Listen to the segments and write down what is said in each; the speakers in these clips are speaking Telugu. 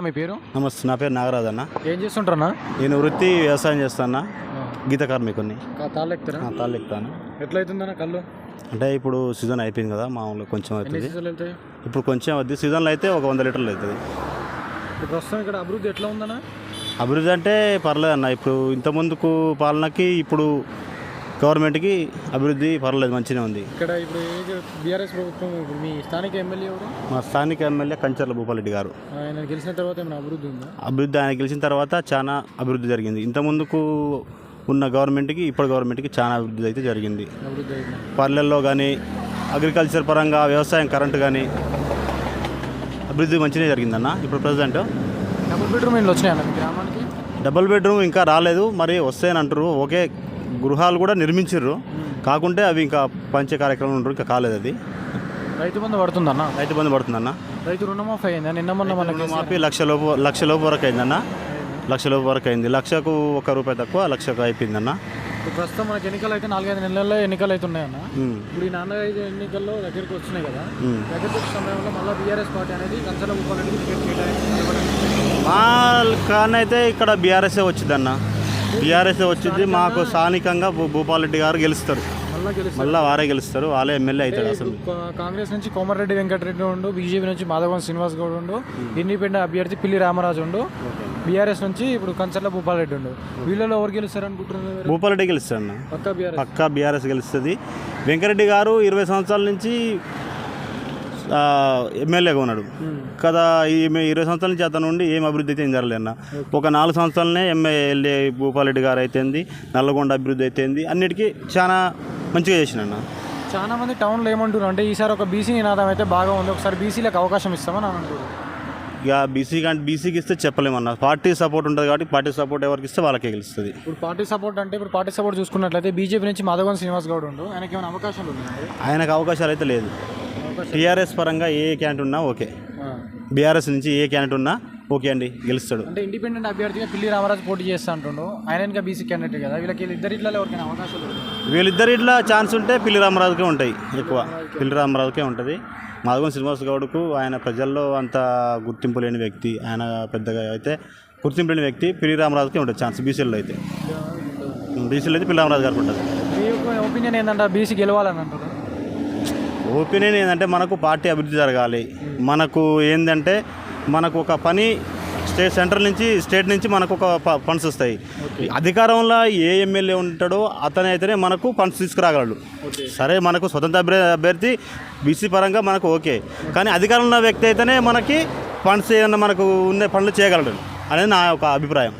మీ పేరు? నమస్తే నా పేరు నాగరాజ్ అన్న. ఏం చేస్తుంటారన్నా? నేను వృత్తి వ్యవసాయం చేస్తాను గీత కార్మికుని తాళ్ళు ఎక్కుతారా? తాళ్ళు ఎక్కుతాను. ఎట్లయితుందన్న కళ్ళు? అంటే ఇప్పుడు సీజన్ అయిపోయింది కదా మామూలుగా కొంచెం అవుతుంది. ఇప్పుడు కొంచెం అవుతుంది సీజన్లో అయితే ఒక వంద లీటర్లు అవుతుంది. ప్రస్తుతం ఇక్కడ అభివృద్ధి ఎట్లా ఉందన్న? అభివృద్ధి అంటే పర్లేదు అన్న ఇప్పుడు ఇంత ముందుకు పాలనకి ఇప్పుడు గవర్నమెంట్కి అభివృద్ధి పర్లేదు మంచిగా ఉంది. ఇక్కడ ఇప్పుడు బీఆర్ఎస్ ప్రభుత్వం మీ స్థానిక ఎమ్మెల్యే మా స్థానిక ఎమ్మెల్యే కంచర్ల భూపాలరెడ్డి గారు. ఆయన గెలిచిన తర్వాత ఏమైనా అభివృద్ధి ఉందా? అభివృద్ధి ఆయన గెలిచిన తర్వాత చాలా అభివృద్ధి జరిగింది. ఇంత ముందుకు ఉన్న గవర్నమెంట్కి ఇప్పుడు గవర్నమెంట్కి చాలా అభివృద్ధి అయితే జరిగింది. పల్లెల్లో కానీ అగ్రికల్చర్ పరంగా వ్యవసాయం కరెంటు కానీ అభివృద్ధి మంచిగా జరిగిందన్న ఇప్పుడు ప్రజెంట్. డబుల్ బెడ్రూమ్ గ్రామానికి? డబుల్ బెడ్రూమ్ ఇంకా రాలేదు మరి వస్తాయని అంటారు ఓకే గృహాలు కూడా నిర్మించారు కాకుంటే అవి ఇంకా పంచే కార్యక్రమం ఉంటారు ఇంకా కాలేదు అది. రైతు బంధు పడుతుందన్న? రైతు బంధు పడుతుందన్న. రైతు రుణమాఫీ అయిందా? నిన్న మొన్న మనకి మాపి లక్ష లోపు లక్ష లోపు వరకు అయిందన్న. లక్ష లోపు వరకు అయింది. లక్షకు ఒక రూపాయి తక్కువ లక్షకు అయిపోయిందన్న. ప్రస్తుతం మనకి ఎన్నికలు అయితే నాలుగైదు నెలల్లో ఎన్నికలు అయితే ఉన్నాయన్న ఇప్పుడు ఈ నాలుగైదు ఎన్నికల్లో దగ్గరికి వచ్చినాయి కదా. దగ్గరికి వచ్చిన సమయంలో మళ్ళీ బీఆర్ఎస్ పార్టీ అనేది కంచల భూపాలరెడ్డికి టికెట్ ఇవ్వడం మా కానైతే ఇక్కడ బీఆర్ఎస్ఏ వచ్చిందన్న. బీఆర్ఎస్ఏ వచ్చింది మాకు స్థానికంగా భూపాలరెడ్డి గారు గెలుస్తారు. మళ్ళీ వారే గెలుస్తారు వాళ్ళే ఎమ్మెల్యే అవుతాడు అసలు. కాంగ్రెస్ నుంచి కోమరెడ్డి వెంకటరెడ్డి ఉండు బీజేపీ నుంచి మాధవన్ శ్రీనివాస్ గౌడ్ ఉండు ఇండిపెండెంట్ అభ్యర్థి పిల్లి రామరాజు ఉండు బీఆర్ఎస్ నుంచి ఇప్పుడు కంచర్ల భూపాలరెడ్డి ఉండు. వీళ్ళలో ఎవరు గెలుస్తారు అనుకుంటున్నారు భూపాలరెడ్డి గెలుస్తాడు అన్న. పక్క బీఆర్ఎస్. పక్కా బీఆర్ఎస్ గెలుస్తుంది. వెంకరెడ్డి గారు ఇరవై సంవత్సరాల నుంచి ఎమ్మెల్యేగా ఉన్నాడు. కదా ఈ ఇరవై సంవత్సరాల నుంచి అతను ఉండి ఏం అభివృద్ధి అయితే ఏం జరగలేదు అన్న. ఒక నాలుగు సంవత్సరాలనే ఎమ్మెల్యే భూపాలరెడ్డి గారు అయితేంది నల్లగొండ అభివృద్ధి అయితేంది అన్నిటికీ చాలా మంచిగా చేసిన అన్న. చాలా మంది టౌన్లో ఏమంటారు అంటే ఈసారి ఒక బీసీ నినాదం అయితే బాగా ఉంది ఒకసారి బీసీలకు అవకాశం ఇస్తామని అంటారు ఇక బీసీ కంటే బీసీకి ఇస్తే చెప్పలేమన్న పార్టీ సపోర్ట్ ఉంటుంది కాబట్టి పార్టీ సపోర్ట్ ఎవరికి ఇస్తే వాళ్ళకే గెలుస్తుంది. ఇప్పుడు పార్టీ సపోర్ట్ అంటే ఇప్పుడు పార్టీ సపోర్ట్ చూసుకున్నట్లయితే బీజేపీ నుంచి మాధవన్ శ్రీనివాస్ గౌడ్ ఉండు ఆయనకి ఏమైనా అవకాశాలు ఉన్నాయి? ఆయనకు అవకాశాలు అయితే లేదు. టీఆర్ఎస్ పరంగా ఏ క్యాండిడేట్ ఉన్నా ఓకే. బీఆర్ఎస్ నుంచి ఏ క్యాండిడేట్ ఉన్నా ఓకే అండి గెలుస్తాడు. అంటే ఇండిపెండెంట్ అభ్యర్థిగా పిల్లి రామరాజు పోటీ చేస్తా అంటుండు. ఆయన ఇంకా బీసీ క్యాండిడేట్ కదా వీళ్ళకి ఇద్దరిట్లో ఎవరికైనా అవకాశాలు ఉన్నాయి వీళ్ళిద్దరి ఇట్లా ఛాన్స్ ఉంటే పిల్లి రామరాజుకే ఉంటాయి ఎక్కువ. పిల్లి రామరాజుకే ఉంటుంది. మాధవన్ శ్రీనివాస్ గౌడ్కు ఆయన ప్రజల్లో అంత గుర్తింపు లేని వ్యక్తి ఆయన పెద్దగా అయితే గుర్తింపు లేని వ్యక్తి పిల్లి రామరాజుకే ఉంటుంది ఛాన్స్ బీసీలో అయితే. బీసీలో అయితే పిల్లి రామరాజు గారికి ఉంటుంది. మీ ఒపీనియన్ ఏంటంటే బీసీ గెలవాలని అంటారు. ఒపీనియన్ ఏంటంటే మనకు పార్టీ అభివృద్ధి జరగాలి. మనకు ఏంటంటే మనకు ఒక పని స్టేట్ సెంట్రల్ నుంచి స్టేట్ నుంచి మనకు ఒక ఫండ్స్ వస్తాయి. అధికారంలో ఏ ఎమ్మెల్యే ఉంటాడో అతనే అయితేనే మనకు ఫండ్స్ తీసుకురాగలడు. సరే మనకు స్వతంత్ర అభ్య- అభ్యర్థి బీసీ పరంగా మనకు ఓకే. కానీ అధికారంలో ఉన్న వ్యక్తి అయితేనే మనకి ఫండ్స్ ఏదన్నా మనకు ఉన్న పనులు చేయగలడు అనేది నా ఒక అభిప్రాయం.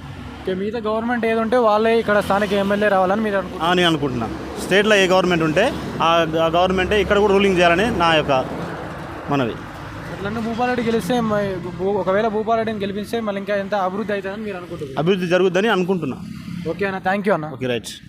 మిగతా గవర్నమెంట్ ఏది ఉంటే వాళ్ళే ఇక్కడ స్థానిక ఎమ్మెల్యే రావాలని మీరు అనుకుంటున్నారు. అని అనుకుంటున్నాను స్టేట్లో ఏ గవర్నమెంట్ ఉంటే ఆ గవర్నమెంటే ఇక్కడ కూడా రూలింగ్ చేయాలని నా యొక్క మనవి. అట్లనే భూపాలరెడ్డి గెలిస్తే మ- భూ- ఒకవేళ భూపాలరెడ్డిని గెలిపిస్తే మళ్ళీ ఇంకా ఎంత అభివృద్ధి అవుతుందని మీరు అనుకుంటున్నారు. అభివృద్ధి జరుగుద్దని అనుకుంటున్నా. ఓకే అన్న థ్యాంక్ యూ అన్న. Okay right.